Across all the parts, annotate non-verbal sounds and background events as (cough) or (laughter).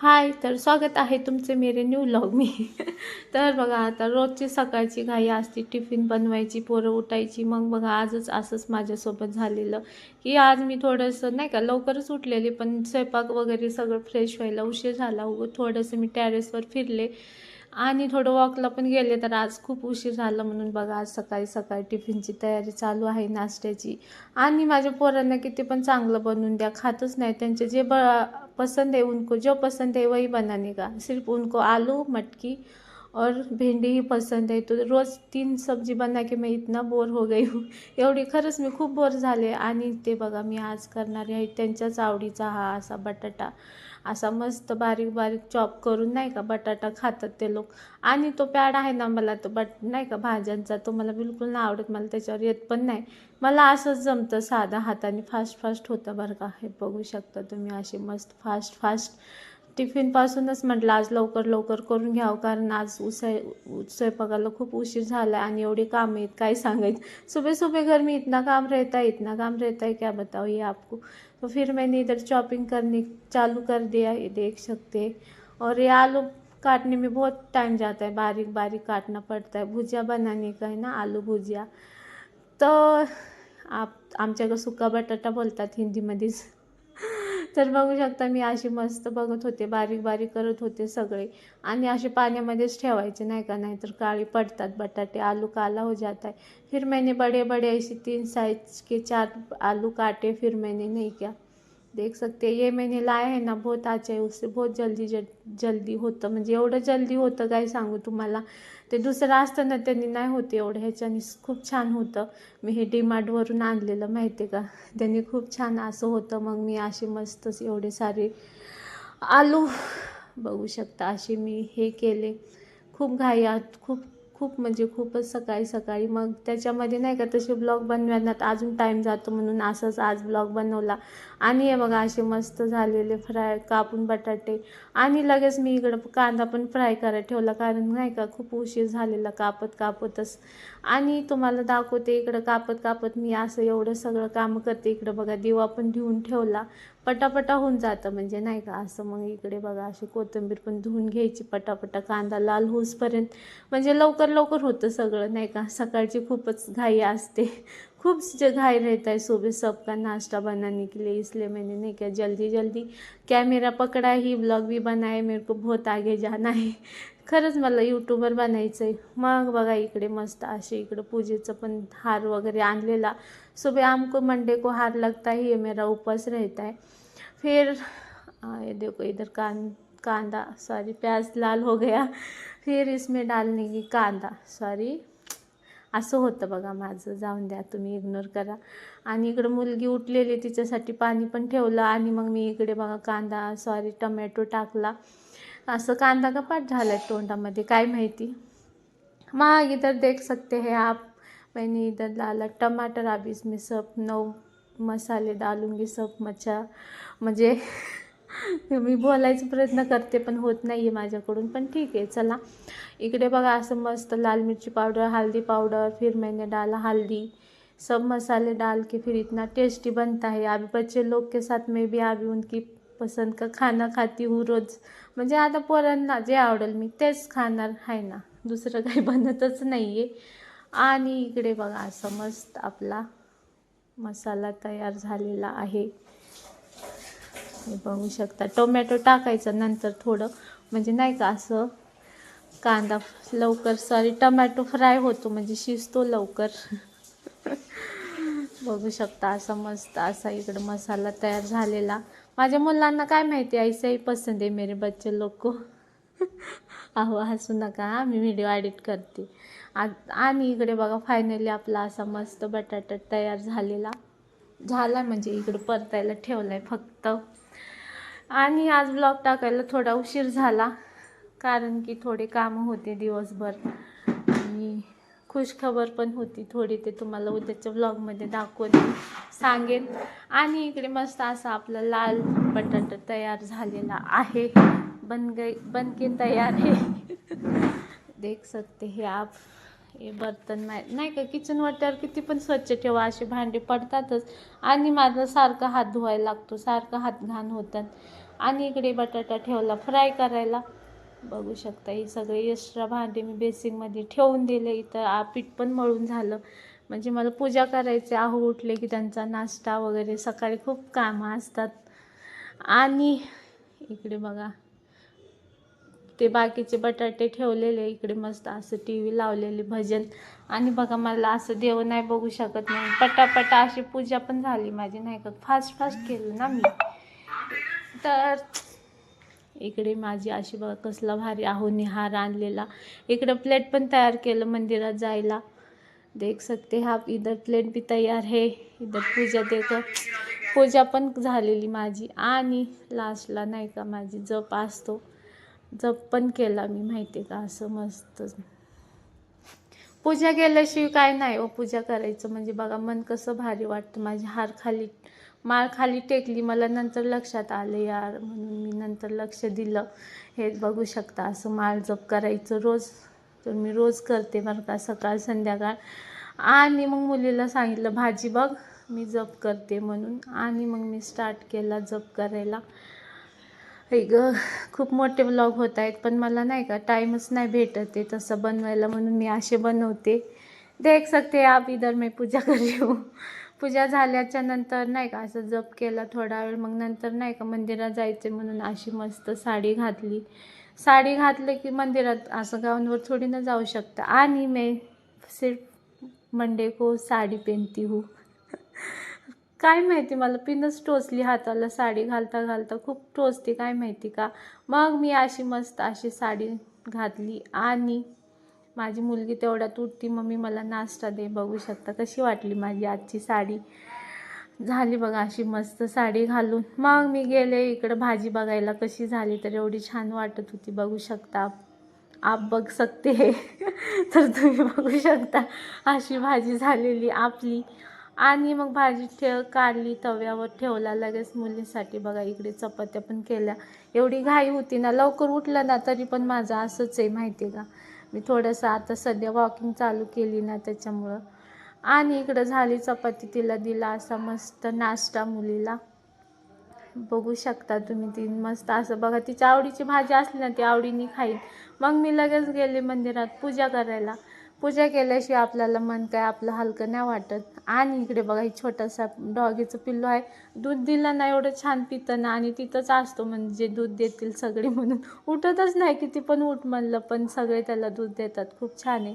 हाय तर स्वागत आहे तुमचे मेरे न्यू लॉग मी. (laughs) तर बघा आता रोजची सकाळची घाई असते टिफिन बनवायची पोरं उठायची. मग बघा आजच असंच माझ्यासोबत झालेलं की आज मी थोडंसं नाही का लवकरच उठलेली पण स्वयंपाक वगैरे सगळं फ्रेश व्हायला उशीर झाला. उगं थोडंसं मी टॅरेसवर फिरले आणि थोडं वॉकला पण गेले तर आज खूप उशीर झाला म्हणून बघा आज सकाळी सकाळी टिफिनची तयारी चालू आहे नाश्त्याची. आणि माझ्या पोरांना किती पण चांगलं बनवून द्या खातच नाही. त्यांचे जे ब पसंद है उनको जो पसंद है वही बनाने का। सिर्फ उनको आलू मटकी और भिंडी ही पसंद है। तो रोज़ तीन सब्जी बना के मैं इतना बोर हो गई हूँ। एवढी खरंच मी खूप बोर झाले. आणि ते बघा मी आज करणार आहे. त्यांच्याच आवडीचा हा असा बटाटा. असा मस्त बारीक बारीक चॉप करून नाही का बटाटा खातात ते लोक. आणि तो पॅड आहे ना मला तो बट नाही का भाज्यांचा तो मला बिलकुल नाही आवडत. मला त्याच्यावर येत पण नाही. मला असंच जमतं साधा हाताने फास्ट फास्ट होतं बरं का. हे बघू शकता तुम्ही असे मस्त फास्ट फास्ट टिफिनपासूनच म्हटलं आज लवकर लवकर करून घ्यावं. कारण आज उसय स्वयंपाकाला खूप उशीर झाला आहे आणि एवढी काम आहेत काय सांगायचं. सुबह सुबह घर में इतना काम रहता है इतना काम रहता है क्या बताओ ये आपको. तो फिर मैंने इधर चॉपिंग करने चालू कर दिया, ये देख सकते और ये आलू काटने में बहुत टाइम जाता है, बारीक बारीक काटना पड़ता है। भुजिया बनाने का है ना, आलू भुजिया। तो आप आमच्याकडं सुखा बटाटा बोलता हिंदी हिंदीमध्येच. तर बघू शकता मी अशी मस्त बघत होते बारीक बारीक करत होते सगळे. आणि असे पाण्यामध्येच ठेवायचे नाही का? नाही तर काळी पडतात बटाटे आलू काला हो जाता है फिर मैंने बड़े बड़े ऐसे तीन साइज के चार आलू काटे फिर मैंने नहीं किया देख सकते ये मैंने लाया है ना बहुत अच्छा है उससे बहुत जल्दी जल जल्दी होतं म्हणजे एवढं जल्दी होतं काय सांगू तुम्हाला? ते दुसरं असतं ना त्यांनी नाही होते एवढं ह्याच्याने खूप छान होतं. मी हे डीमार्टवरून आणलेलं माहिती आहे का? त्यांनी खूप छान असं होतं मग मी असे मस्तच एवढे सारे आलू बघू शकता असे मी हे केले. खूप घाई आत खूप खूप म्हणजे खूपच सकाळी सकाळी. मग त्याच्यामध्ये नाही का तसे ब्लॉग बनवण्यात अजून टाईम जातो म्हणून असंच आज ब्लॉग बनवला. आणि हे बघा असे मस्त झालेले फ्राय कापून बटाटे. आणि लगेच मी इकडं कांदा पण फ्राय करायला ठेवला कारण नाही का खूप उशीर झालेला कापत कापतच. आणि तुम्हाला दाखवते इकडं कापत कापत मी असं एवढं सगळं काम करते. इकडं बघा दिवा पण धुवून ठेवला. पटापटा होऊन जातं म्हणजे नाही का असं मग इकडे बघा अशी कोथिंबीर पण धुवून घ्यायची पटापटा. कांदा लाल होऊसपर्यंत. म्हणजे लवकर लवकर होतं सगळं नाही का? सकाळची खूपच घाई असते. (laughs) खूप जे घाई रहता है सुबह सबका नाश्ता बनाने के लिए इसलिए मैंने नहीं किया जल्दी जल्दी कॅमेरा पकडा ही ब्लॉग भी बनाए मेरे को बहुत आगे जाना है. (laughs) खरंच मला यूट्यूबर बनायचं आहे मग बघा इकडे मस्त असे इकडं पूजेचं पण हार वगैरे आणलेला. सुबह आमको मंडे को हार लगता है ये मेरा उपवास रहता है फिर ये देखो इधर कान कांदा सॉरी प्याज लाल हो गया. फिर इसमें डालने की कांदा सॉरी असं होतं बघा माझं जाऊन द्या तुम्ही इग्नोर करा. आणि इकडं मुलगी उठलेली तिच्यासाठी पाणी पण ठेवलं आणि मग मी इकडे बघा कांदा सॉरी टमॅटो टाकला. असं कांदा कपाट झाला आहे तोंडामध्ये काय माहिती? मग इधर देख सकते हैं आप. मैंने इधर डाला टमाटर अब इसमें सब नौ मसाले डालूंगी सब मच्छा म्हणजे (laughs) मी बोलायचा प्रयत्न करते पण होत नाही आहे माझ्याकडून. पण ठीक आहे चला. इकडे बघा असं मस्त लाल मिरची पावडर हल्दी पावडर फिर मैंने डाला हल्दी सब मसाले डाल के फिर इतना टेस्टी बनता है. अभी बच्चे लोग के साथ मे भी अभी उनकी पसंद का खाना खाती हूँ रोज. म्हणजे आता पोरांना जे आवडेल मी तेच खाणार आहे ना. दुसरं काही बनतच नाही आहे आणि इकडे बघा असं मस्त आपला मसाला तयार झालेला आहे. हे बघू शकता. टोमॅटो टाकायचं नंतर थोडं. म्हणजे नाही का असं कांदा लवकर सॉरी टमॅटो फ्राय होतो. म्हणजे शिजतो लवकर. (laughs) बघू शकता असा मस्त असा इकडं मसाला तयार झालेला. माझ्या मुलांना काय माहिती ऐसाही पसंद आहे मेरे बच्चे लोक. अहो हसू नका मी व्हिडिओ एडिट करते. आ आणि इकडे बघा फायनली आपला असा मस्त बटाटा तयार झालेला. झाला म्हणजे इकडं परतायला ठेवला आहे फक्त. आणि आज ब्लॉग टाकायला थोडा उशीर झाला कारण की थोडे कामं होते दिवसभर. आणि खुशखबर पण होती थोडी ते तुम्हाला उद्याच्या ब्लॉगमध्ये दाखवून सांगेन. आणि इकडे मस्त असा आपला लाल बटाटा तयार झालेला आहे. बन गई बन के तयार आहे. (laughs) देख सकते हे आप. हे बर्तन मा नाही का किचन वाट्यावर किती पण स्वच्छ ठेवा असे भांडे पडतातच. आणि माझा सारखा हात धुवायला लागतो सारखा हात घाण होतात. आणि इकडे बटाटा ठेवला फ्राय करायला. बघू शकता ही सगळे एक्स्ट्रा भांडे मी बेसिंगमध्ये ठेवून दिले इथं पीठ पण मळून झालं. म्हणजे मला पूजा करायची आहो उठले की त्यांचा नाश्ता वगैरे सकाळी खूप कामं असतात. आणि इकडे बघा ते बाकीचे बटाटे ठेवलेले इकडे मस्त असं टी व्ही लावलेले भजन. आणि बघा मला असं देव नाही बघू शकत नाही पटापटा अशी पूजा पण झाली माझी नाही का? फास्ट फास्ट केलं ना मी. तर इकडे माझी अशी बघा कसला भारी आहोनी हार आणलेला. इकडं प्लेट पण तयार केलं मंदिरात जायला. देख सकते हा इधर प्लेट भी तयार है इधर पूजा देकर पूजा पण झालेली माझी. आणि लास्टला नाही का माझी जप असतो. जप पण केला मी माहिती आहे का? असं मस्त. पूजा केल्याशिवाय काय नाही ओ पूजा करायचं. म्हणजे बघा मन कसं भारी वाटतं. माझी हार खाली माळ खाली टेकली मला नंतर लक्षात आलं यार म्हणून मी नंतर लक्ष दिलं. हे बघू शकता असं माळ जप करायचं रोज. तर मी रोज करते बरं का सकाळ संध्याकाळ. आणि मग मुलीला सांगितलं भाजी बघ मी जप करते म्हणून. आणि मग मी स्टार्ट केला जप करायला. हे ग खूप मोठे ब्लॉग होत आहेत पण मला नाही का टाईमच नाही भेटत आहे तसं बनवायला म्हणून मी असे बनवते. देख सकते आप इधर मी पूजा करी पूजा झाल्याच्यानंतर नाही का असं जप केला थोडा वेळ मग नंतर नाही का मंदिरात जायचे म्हणून अशी मस्त साडी घातली. साडी घातली की मंदिरात असं गाऊनवर थोडी ना जाऊ शकता. आणि मी सिर्फ मंडे को साडी पहनती हूँ. काय माहिती मला पिनच टोचली हाताला साडी घालता घालता. खूप टोचते काय माहिती का? मग मी अशी मस्त अशी साडी घातली आणि माझी मुलगी तेवढ्यात उठती मम्मी मला नाश्ता दे बघू शकता कशी वाटली माझी आजची साडी? झाली बघा अशी मस्त साडी घालून. मग मी गेले इकडं भाजी बघायला. कशी झाली तर एवढी छान वाटत होती बघू शकता. आप बघ सकते (laughs) तर तुम्ही बघू शकता अशी भाजी झालेली आपली. आणि मग भाजी ठेव काढली तव्यावर ठेवला. लगेच मुलीसाठी बघा इकडे चपात्या पण केल्या. एवढी घाई होती ना लवकर उठलं ना तरी पण माझं असंच आहे माहिती आहे का? मी थोडंसं आता सध्या वॉकिंग चालू केली ना त्याच्यामुळं. आणि इकडं झाली चपाती तिला दिला असा मस्त नाश्ता मुलीला. बघू शकता तुम्ही ती मस्त असं बघा तिच्या आवडीची भाजी असली ना ती आवडीने खाईल. मग मी लगेच गेले मंदिरात पूजा करायला. पूजा केल्याशिवाय आपल्याला मन काय आपलं हलकं नाही वाटत. आणि इकडे बघा ही छोटासा डॉगीचं पिल्लू आहे. दूध दिलं ना एवढं छान पितं ना. आणि तिथंच असतो म्हणजे दूध देतील सगळे म्हणून. उठतच नाही किती पण उठ म्हणलं पण सगळे त्याला दूध देतात. खूप छान आहे.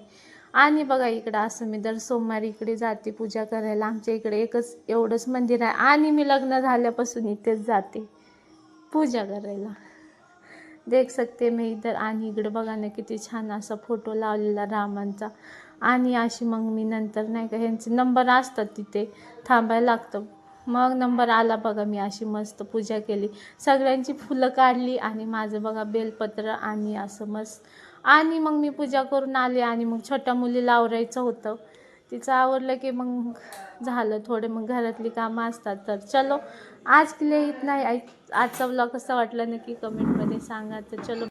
आणि बघा इकडं असं मी दर सोमवारी इकडे जाते पूजा करायला. आमच्या इकडे एकच एवढंच मंदिर आहे. आणि मी लग्न झाल्यापासून इथेच जाते पूजा करायला. देख सकते मी इधर आणि इकडं बघा ना किती छान असा फोटो लावलेला रामांचा. आणि अशी मग मी नंतर नाही का ह्यांचे नंबर असतात तिथे थांबायला लागतं. मग नंबर आला बघा मी अशी मस्त पूजा केली. सगळ्यांची फुलं काढली आणि माझं बघा बेलपत्र आणि असं मस्त. आणि मग मी पूजा करून आले आणि मग छोट्या मुलीला आवरायचं होतं. तिचं आवरलं की मग झालं थोडे मग घरातली कामं असतात. तर चलो आज के लिए इतना ही. आजचा ब्लॉग कसा वाटला नक्की कमेंटमध्ये सांगा. तर चलो